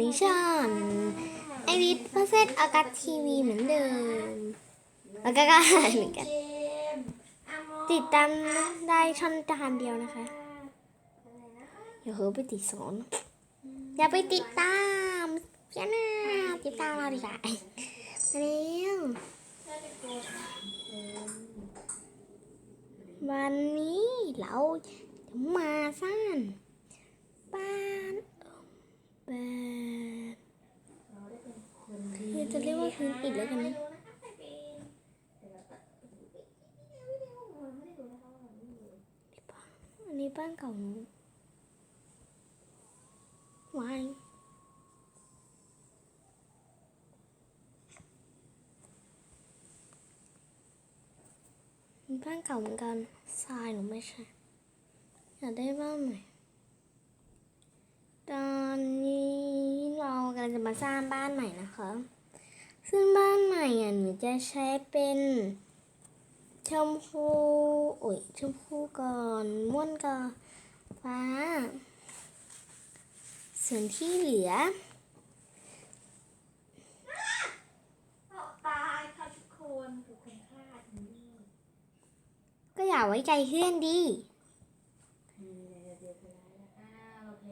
นี้ช่องไอวิทเพร์เซตอากาศทีวีเหมือนเดิมแล้วก็เหมือนกัน ติดตามได้ช่องทางเดียวนะคะ อย่าเฮ้ไปติดสอนอย่าไปติดตามเจ้าหน้าติดตามเราดีกว่ามาเร็ววันนี้เราจะมาสร้างบ้าน บ้านคือจะเรียกว่าพื้นอิฐแล้วกันนะอันนี้บ้านเก่าหนูวายบ้านเก่าเหมือนกันทรายหรือไม่ใช่อยากได้บ้านใหม่ ตอนนี้เรากำลังจะมาสร้างบ้านใหม่นะคะ ซึ่งบ้านใหม่อะหนูจะใช้เป็นชมพูโอ้ยชมพูก่อนม่วนก่อนฟ้า ส่วนที่เหลือตายค่ะทุกคนถูกคนฆ่าอีนี่ก็อย่าไว้ใจเพื่อนดี เดี๋ยวเดี๋ยวเดี๋ยวอ้าวโอเค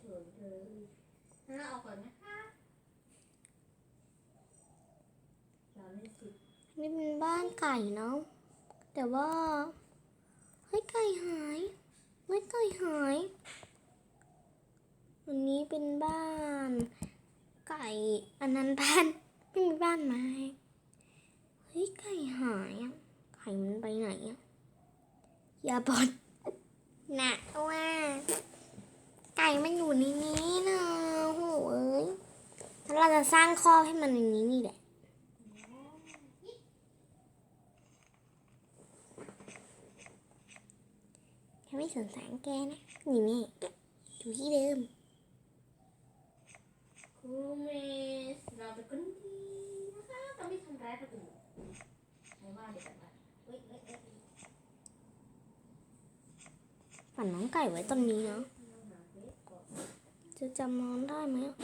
สวยเลยงั้นเราเอาก่อนนะคะเราเล่ นี่เป็นบ้านไก่เนาะแต่ว่าเฮ้ยไก่หายเฮ้ยไก่หายอันนี้เป็นบ้าน ไก่อันนั้นบ้านไม่มีบ้านไม้เฮ้ยไก่หายอะไก่มันไปไหนอะอย่าบอดนะว่าไก่มันอยู่ในนี้นะโหเอ้ยเราจะสร้างคอกให้มันในนี้นี่แหละ ไม่สงสารแกนะ นี่แม่อยู่ที่เดิมครูเมสเราเป็นคนดีนะคะเราไม่ทำร้ายคนอื่นไม่ว่าเด็กกันเฮ้ยเฮ้ยเฮ้ยฝันน้องไก่ไว้ตรงนี้เนาะเราหาเฟซก่อนจะจำน้องได้ไหมอะ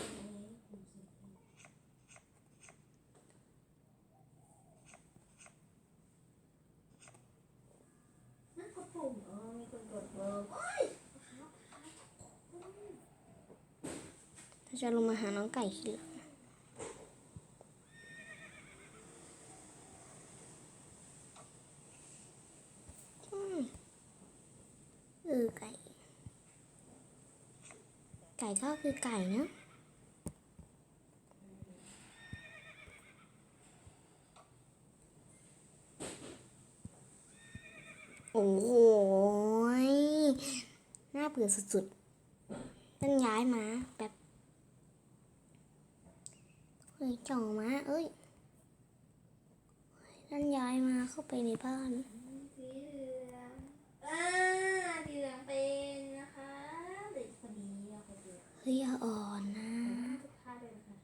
นั่นกดปุ่ม เออมีคนกดเบอร์เราจะลงมาหาน้องไก่ทีหลังอืมเออไก่ ไก่ก็คือไก่เนอะโอ้โหยน่าเบื่อสุดๆต้องย้ายมาแบบเฮ้ยจ่อมาเอ้ยนั่นย้ายมาเข้าไปในบ้านสีเหลืองอ่าสีเหลืองเป็นนะคะเด็กคนนี้เอาไปดูเฮ้ยอย่าอ่อนนะ ทุกท่าเลยนะคะ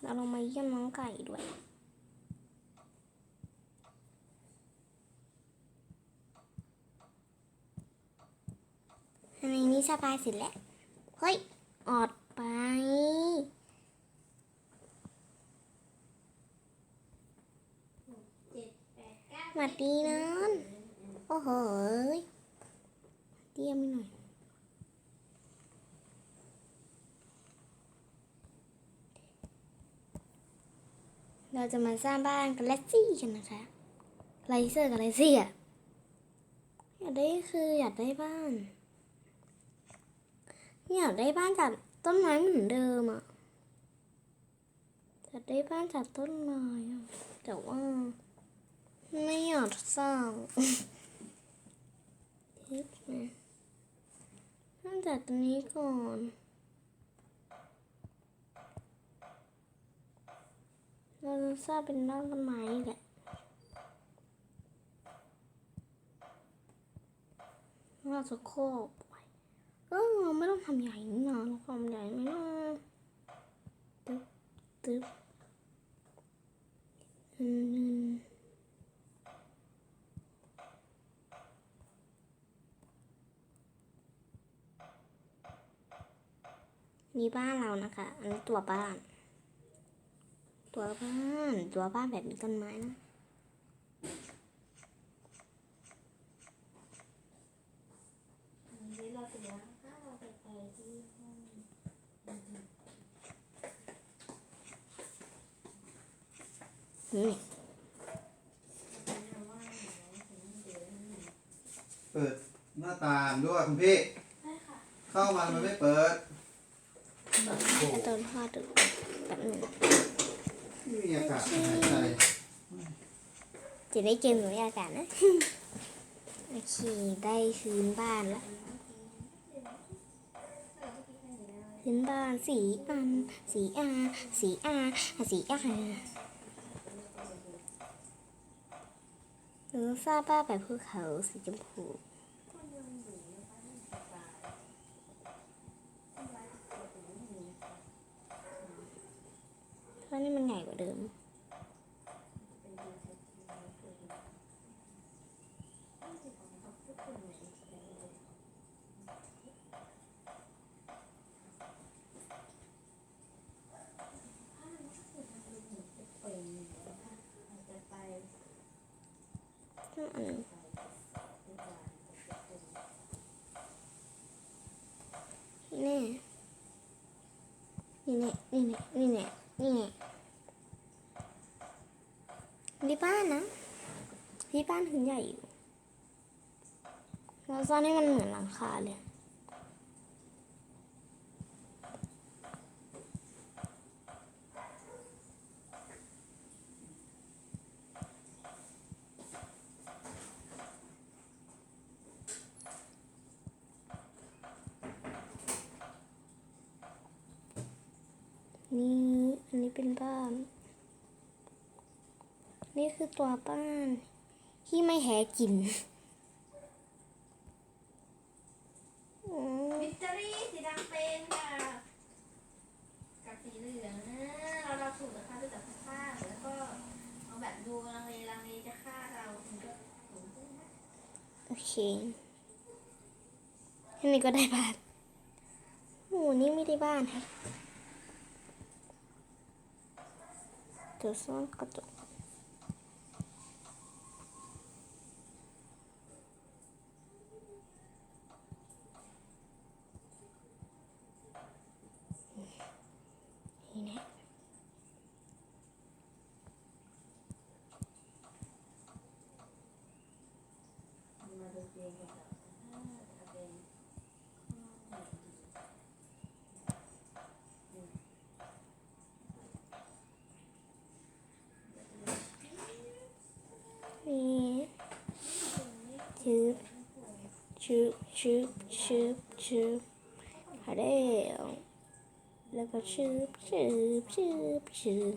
เราลงมาเยี่ยมน้องไก่ด้วย อันนี้สบายเสร็จแล้ว เฮ้ย ออดไปเจ็ดแปดเก้าหวัดดีนอน โอ้โหยเตรียมหน่อย เราจะมาสร้างบ้านกับเลสซี่กันนะคะไลเซอร์กับไลซี่อะอยากได้คืออยากได้บ้าน อยากได้บ้านจากต้นไม้เหมือนเดิมอะอยากได้บ้านจากต้นไม้แต่ว่าไม่อยากสร้างทิปนะเริ่มจากตรงนี้ก่อน เราทราบเป็นบ้านต้นไม้แหละเราจะโคบไปเออไม่ต้องทำใหญ่นี่นะเราทำใหญ่ไม่ต้องตึ๊บตึ๊บอืมนี่บ้านเรานะคะ อันนี้ตัวบ้าน ตัวบ้านตัวบ้านแบบมีต้นไม้นะอันนี้เราเสร็จแล้วนะคะเราไปไปที่ห้องนี่เปิดหน้าต่างด้วยคุณพี่ได้ค่ะเข้ามาทำไมไม่เปิดให้ต้นพ่อดูแบบนึง ไม่มีอากาศหายใจจะได้เจอหนูอากาศนะ โอเค ได้พื้นบ้านแล้วพื้นบ้านสีอัน สีอาสีอาสีอาหรือทราบบ้านแบบภูเขาสีชมพู เพราะนี่มันใหญ่กว่าเดิม อันนี้นี่นี่นี่นี่นี่ นี่นี่นี่บ้านนะที่บ้านถึงใหญ่อยู่แล้วตอนนี้มันเหมือนหลังคาเลยนี่ อันนี้เป็นบ้าน นี่คือตัวบ้าน ที่ไม่แหกลิ่นอืมวิกตอรี่สีดำเป็นค่ะกับสีเหลืองนะเราเราถูกนะคะดูจากสภาพแล้วก็เอาแบบดูลังเลลังเลจะฆ่าเราถึงก็ถูกใช่ไหมโอเคอันนี้ก็ได้บ้านโอ้นี่ไม่ได้บ้านครับเดี๋ยวซ่อนกระ と3かと。いいね。今時計 ชืบชืบชืบชืบหาแล้วแล้วก็ชืบชืบชืบชืบ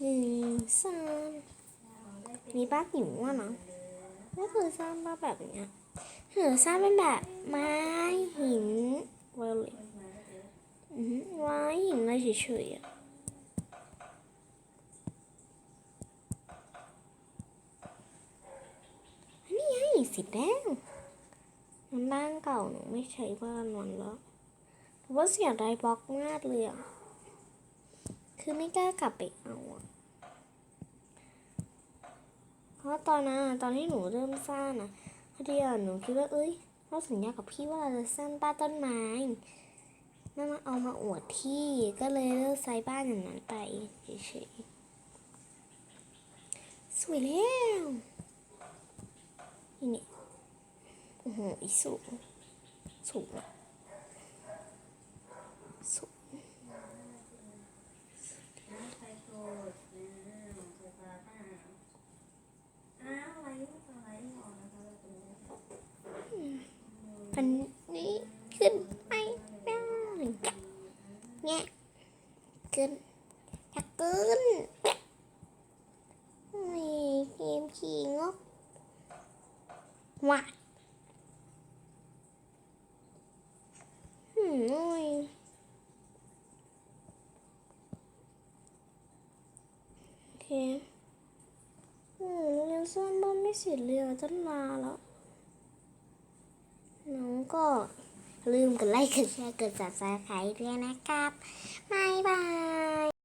หนึ่งสามมีบ้าหิวอะเนาะก็คือสร้างบ้าแบบเนี้ย หรือสร้างเป็นแบบไม้หินวอเลยอือหือไม้หินอะไรเฉยๆอะอันนี่ไงสีแดงมันบ้านเก่าหนูไม่ใช้บ้านวันแล้วแต่ว่าเสียดายบล็อกมากเลยอะคือไม่กล้ากลับไปเอาอะเพราะตอนนั้นตอนที่หนูเริ่มสร้างนะ พอดีอะหนูคิดว่าเอ้ยเราสัญญากับพี่ว่าเราจะสร้างบ้านต้นไม้นั่นมาเอามาอวดพี่ก็เลยเลิกใช้บ้านอย่างนั้นไปเฉยๆสวยแล้วนี่นี่โอ้โหอีสูงสูงสูง อันนี้ขึ้นไปได้เงี้ยขึ้นถ้าขึ้นมีเกมขี่งกหวานหืมโอเคอืมยังซ่วนบ้านไม่เสร็จเลยตั้งนาแล้ว น้องก็ลืมกดไลค์กดแชร์กด subscribe ด้วยนะครับบายบาย